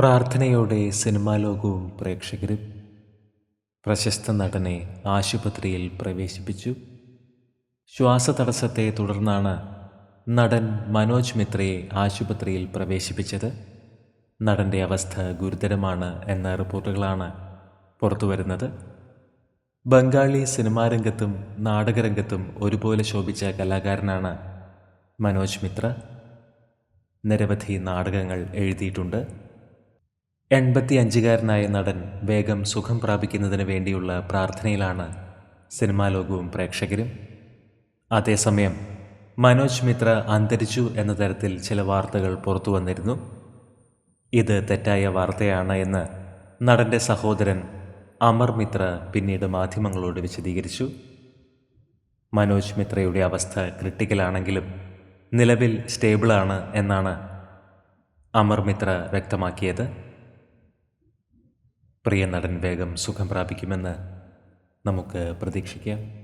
പ്രാർത്ഥനയോടെ സിനിമാ ലോകവും പ്രേക്ഷകരും പ്രശസ്ത നടനെ ആശുപത്രിയിൽ പ്രവേശിപ്പിച്ചു. ശ്വാസതടസ്സത്തെ തുടർന്നാണ് നടൻ മനോജ് മിത്രയെ ആശുപത്രിയിൽ പ്രവേശിപ്പിച്ചത്. നടന്റെ അവസ്ഥ ഗുരുതരമാണ് എന്ന റിപ്പോർട്ടുകളാണ് പുറത്തുവരുന്നത്. ബംഗാളി സിനിമാ രംഗത്തും നാടകരംഗത്തും ഒരുപോലെ ശോഭിച്ച കലാകാരനാണ് മനോജ് മിത്ര. നിരവധി നാടകങ്ങൾ എഴുതിയിട്ടുണ്ട്. എൺപത്തി അഞ്ചുകാരനായ നടൻ വേഗം സുഖം പ്രാപിക്കുന്നതിന് വേണ്ടിയുള്ള പ്രാർത്ഥനയിലാണ് സിനിമാ ലോകവും പ്രേക്ഷകരും. അതേസമയം മനോജ് മിത്ര അന്തരിച്ചു എന്ന തരത്തിൽ ചില വാർത്തകൾ പുറത്തു വന്നിരുന്നു. ഇത് തെറ്റായ വാർത്തയാണ് എന്ന് നടന്റെ സഹോദരൻ അമർ മിത്ര പിന്നീട് മാധ്യമങ്ങളോട് വിശദീകരിച്ചു. മനോജ് മിത്രയുടെ അവസ്ഥ ക്രിട്ടിക്കലാണെങ്കിലും നിലവിൽ സ്റ്റേബിളാണ് എന്നാണ് അമർ മിത്ര വ്യക്തമാക്കിയത്. പ്രിയ നടൻ വേഗം സുഖം പ്രാപിക്കുമെന്ന് നമുക്ക് പ്രതീക്ഷിക്കാം.